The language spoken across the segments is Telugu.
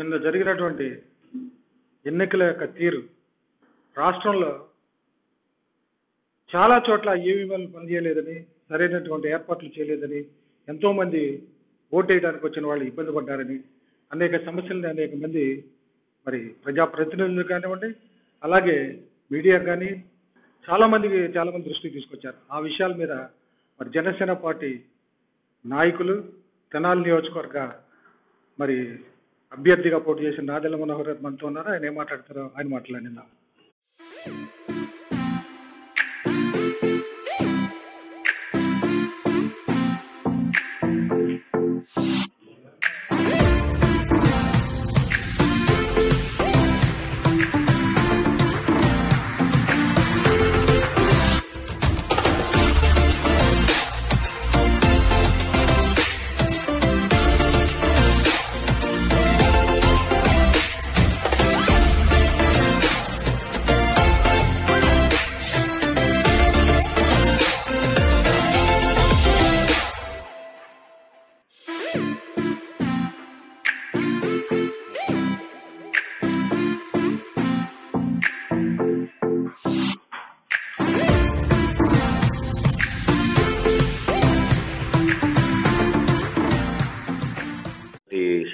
నిన్న జరిగినటువంటి ఎన్నికల యొక్క తీరు రాష్ట్రంలో చాలా చోట్ల ఈవీఎంలు పనిచేయలేదని సరైనటువంటి ఏర్పాట్లు చేయలేదని ఎంతోమంది ఓటేయడానికి వచ్చిన వాళ్ళు ఇబ్బంది పడ్డారని అనేక సమస్యలని అనేక మంది మరి ప్రజాప్రతినిధులు కానివ్వండి అలాగే మీడియా కానీ చాలామందికి చాలామంది దృష్టికి తీసుకొచ్చారు. ఆ విషయాల మీద మరి జనసేన పార్టీ నాయకులు తెనాలి నియోజకవర్గ మరి అభ్యర్థిగా పోటీ చేసిన నాదెల్ల మనోహర్ మనతో ఉన్నారు. ఆయన ఏం మాట్లాడతారో ఆయన మాట్లాడిందా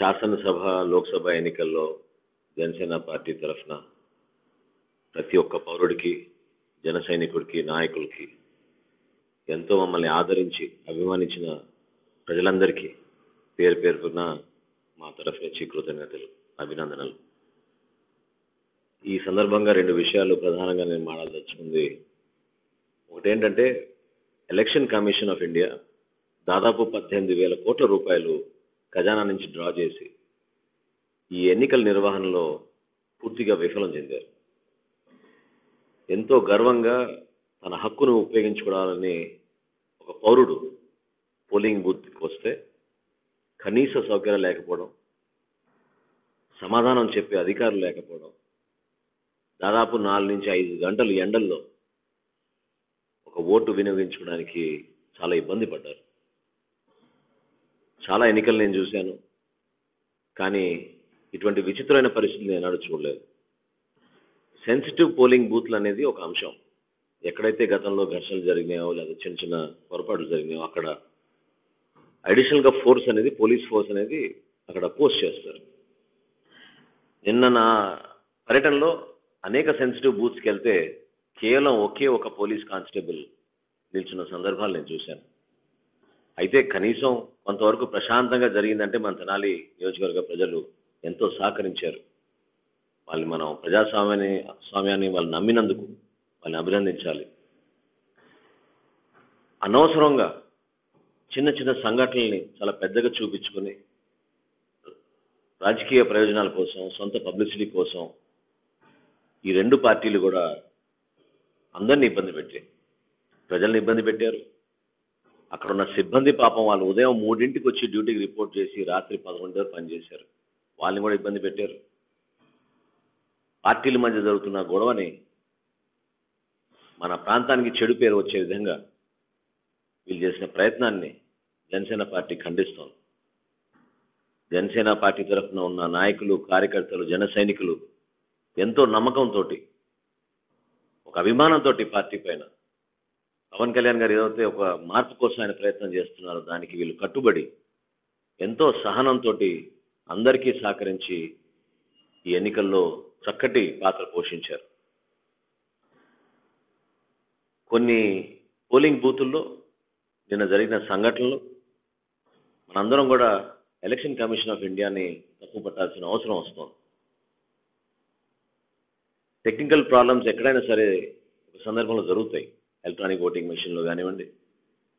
శాసనసభ లోక్సభ ఎన్నికల్లో జనసేన పార్టీ తరఫున ప్రతి ఒక్క పౌరుడికి జన సైనికుడికి నాయకులకి ఎంతో మమ్మల్ని ఆదరించి అభిమానించిన ప్రజలందరికీ పేరు పేరున మా తరఫు నుంచి కృతజ్ఞతలు అభినందనలు. ఈ సందర్భంగా రెండు విషయాలు ప్రధానంగా నేను మాట్లాడదలుచుకుంది ఒకటేంటంటే ఎలక్షన్ కమిషన్ ఆఫ్ ఇండియా దాదాపు పద్దెనిమిది వేల కోట్ల రూపాయలు ఖజానా నుంచి డ్రా చేసి ఈ ఎన్నికల నిర్వహణలో పూర్తిగా విఫలం చెందారు. ఎంతో గర్వంగా తన హక్కును ఉపయోగించుకోవాలని ఒక పౌరుడు పోలింగ్ బూత్కి వస్తే కనీస సౌకర్యాలు లేకపోవడం సమాధానం చెప్పే అధికారులు లేకపోవడం దాదాపు నాలుగు నుంచి ఐదు గంటలు ఎండల్లో ఒక ఓటు వినియోగించుకోవడానికి చాలా ఇబ్బంది పడ్డారు. చాలా ఎన్నికలు నేను చూశాను. కానీ ఇటువంటి విచిత్రమైన పరిస్థితులు నేను ఎన్నడూ చూడలేదు. సెన్సిటివ్ పోలింగ్ బూత్లు అనేది ఒక అంశం. ఎక్కడైతే గతంలో ఘర్షణలు జరిగినాయో లేదా చిన్న చిన్న పొరపాట్లు జరిగినాయో అక్కడ అడిషనల్గా ఫోర్స్ అనేది పోలీస్ ఫోర్స్ అనేది అక్కడ పోస్ట్ చేస్తారు. నిన్న నా పర్యటనలో అనేక సెన్సిటివ్ బూత్స్కి వెళ్తే కేవలం ఒకే ఒక పోలీస్ కానిస్టేబుల్ నిల్చున్న సందర్భాలు నేను చూశాను. అయితే కనీసం కొంతవరకు ప్రశాంతంగా జరిగిందంటే మన తెనాలి నియోజకవర్గ ప్రజలు ఎంతో సహకరించారు. వాళ్ళని మనం ప్రజాస్వామ్యాన్ని స్వామ్యాన్ని వాళ్ళు నమ్మినందుకు వాళ్ళని అభినందించాలి. అనవసరంగా చిన్న చిన్న సంఘటనల్ని చాలా పెద్దగా చూపించుకొని రాజకీయ ప్రయోజనాల కోసం సొంత పబ్లిసిటీ కోసం ఈ రెండు పార్టీలు కూడా అందరినీ ఇబ్బంది పెట్టాయి ప్రజల్ని ఇబ్బంది పెట్టారు. అక్కడ ఉన్న సిబ్బంది పాపం వాళ్ళు ఉదయం మూడింటికి వచ్చి డ్యూటీకి రిపోర్ట్ చేసి రాత్రి పదకొండు వరకు పనిచేశారు. వాళ్ళని కూడా ఇబ్బంది పెట్టారు. పార్టీల మధ్య జరుగుతున్న గొడవని మన ప్రాంతానికి చెడు పేరు వచ్చే విధంగా వీళ్ళు చేసిన ప్రయత్నాన్ని జనసేన పార్టీ ఖండిస్తోంది. జనసేన పార్టీ తరఫున ఉన్న నాయకులు కార్యకర్తలు జన సైనికులు ఎంతో నమ్మకంతో ఒక అభిమానంతో పార్టీ పైన పవన్ కళ్యాణ్ గారు ఏదైతే ఒక మార్పు కోసం ఆయన ప్రయత్నం చేస్తున్నారో దానికి వీళ్ళు కట్టుబడి ఎంతో సహనంతో అందరికీ సహకరించి ఈ ఎన్నికల్లో చక్కటి పాత్ర పోషించారు. కొన్ని పోలింగ్ బూతుల్లో నిన్న జరిగిన సంఘటనలు మనందరం కూడా ఎలక్షన్ కమిషన్ ఆఫ్ ఇండియాని తప్పు పట్టాల్సిన అవసరం వస్తుంది. టెక్నికల్ ప్రాబ్లమ్స్ ఎక్కడైనా సరే ఒక సందర్భంలో జరుగుతాయి. ఎలక్ట్రానిక్ ఓటింగ్ మిషన్లు కానివ్వండి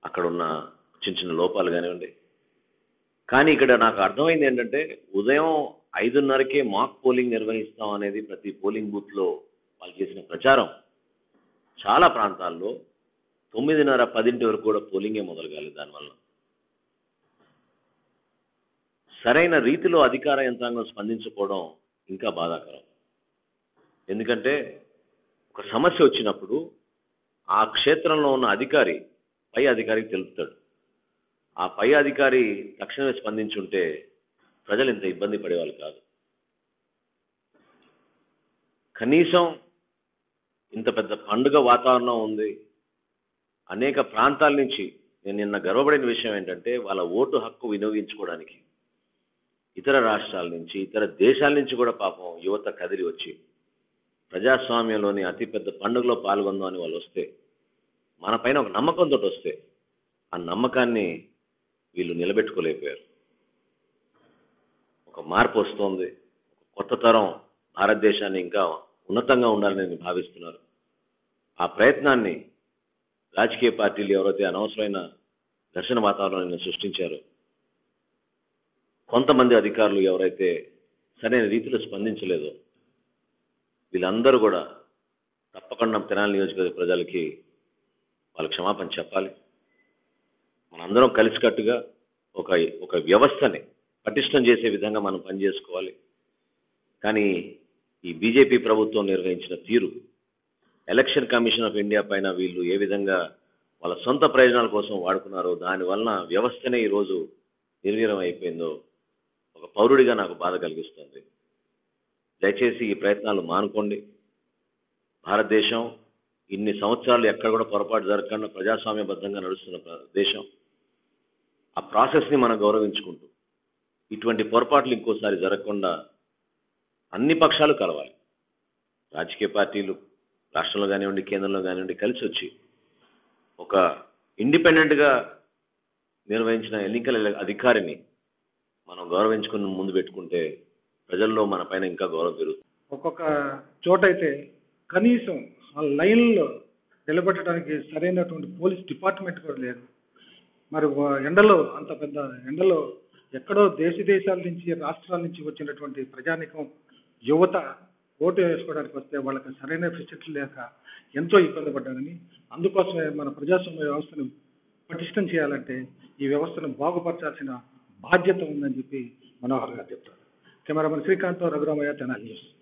అక్కడ ఉన్న చిన్న చిన్న లోపాలు కానివ్వండి. కానీ ఇక్కడ నాకు అర్థమైంది ఏంటంటే ఉదయం ఐదున్నరకే మాక్ పోలింగ్ నిర్వహిస్తాం అనేది ప్రతి పోలింగ్ బూత్లో వాళ్ళు చేసిన ప్రచారం. చాలా ప్రాంతాల్లో తొమ్మిదిన్నర పదింటి వరకు కూడా పోలింగే మొదలు కాలేదు దానివల్ల. సరైన రీతిలో అధికార యంత్రాంగం స్పందించుకోవడం ఇంకా బాధాకరం. ఎందుకంటే ఒక సమస్య వచ్చినప్పుడు ఆ క్షేత్రంలో ఉన్న అధికారి పై అధికారికి తెలుపుతాడు. ఆ పై అధికారి తక్షణమే స్పందించుంటే ప్రజలు ఇంత ఇబ్బంది పడేవాళ్ళు కాదు. కనీసం ఇంత పెద్ద పండుగ వాతావరణం ఉంది. అనేక ప్రాంతాల నుంచి నేను నిన్న గర్వపడిన విషయం ఏంటంటే వాళ్ళ ఓటు హక్కు వినియోగించుకోవడానికి ఇతర రాష్ట్రాల నుంచి ఇతర దేశాల నుంచి కూడా పాపం యువత కదిలి వచ్చి ప్రజాస్వామ్యంలోని అతిపెద్ద పండుగలో పాల్గొందామని వాళ్ళు వస్తే మన పైన ఒక నమ్మకంతో వస్తే ఆ నమ్మకాన్ని వీళ్ళు నిలబెట్టుకోలేకపోయారు. ఒక మార్పు వస్తోంది. కొత్త తరం భారతదేశాన్ని ఇంకా ఉన్నతంగా ఉండాలని నేను భావిస్తున్నారు. ఆ ప్రయత్నాన్ని రాజకీయ పార్టీలు ఎవరైతే అనవసరమైన ఘర్షణ వాతావరణాన్ని సృష్టించారో కొంతమంది అధికారులు ఎవరైతే సరైన రీతిలో స్పందించలేదో వీళ్ళందరూ కూడా తప్పకుండా తెనాలి నియోజకవర్గ ప్రజలకి వాళ్ళ క్షమాపణ చెప్పాలి. మనందరం కలిసికట్టుగా ఒక ఒక వ్యవస్థని పటిష్టం చేసే విధంగా మనం పనిచేసుకోవాలి. కానీ ఈ బీజేపీ ప్రభుత్వం నిర్వహించిన తీరు ఎలక్షన్ కమిషన్ ఆఫ్ ఇండియా పైన వీళ్ళు ఏ విధంగా వాళ్ళ సొంత ప్రయోజనాల కోసం వాడుకున్నారో దానివలన వ్యవస్థనే ఈరోజు నిర్వీర్యం అయిపోయిందో ఒక పౌరుడిగా నాకు బాధ కలిగిస్తుంది. దయచేసి ఈ ప్రయత్నాలు మానుకోండి. భారతదేశం ఇన్ని సంవత్సరాలు ఎక్కడ కూడా పొరపాటు జరగకుండా ప్రజాస్వామ్యబద్ధంగా నడుస్తున్న దేశం. ఆ ప్రాసెస్ని మనం గౌరవించుకుంటూ ఇటువంటి పొరపాట్లు ఇంకోసారి జరగకుండా అన్ని పక్షాలు కలవాలి. రాజకీయ పార్టీలు రాష్ట్రంలో కానివ్వండి కేంద్రంలో కానివ్వండి కలిసి వచ్చి ఒక ఇండిపెండెంట్గా నిర్వహించిన ఎన్నికల అధికారిని మనం గౌరవించుకుని ముందు పెట్టుకుంటే ప్రజల్లో మన పైన ఇంకా గౌరవం పెరుగుతుంది. ఒక్కొక్క చోట అయితే కనీసం ఆ లైన్లో నిలబెట్టడానికి సరైనటువంటి పోలీస్ డిపార్ట్మెంట్ కూడా లేదు. మరి ఎండలో అంత పెద్ద ఎండలో ఎక్కడో దేశ దేశాల నుంచి రాష్ట్రాల నుంచి వచ్చినటువంటి ప్రజానికం యువత ఓటు వేసుకోవడానికి వస్తే వాళ్ళకి సరైన ఫెసిలిటీ లేక ఎంతో ఇబ్బంది పడ్డారని అందుకోసమే మన ప్రజాస్వామ్య వ్యవస్థను పటిష్టం చేయాలంటే ఈ వ్యవస్థను బాగుపరచాల్సిన బాధ్యత ఉందని చెప్పి మనోహర్ గారు చెప్తారు. Se me reúne el canto, logramos ya.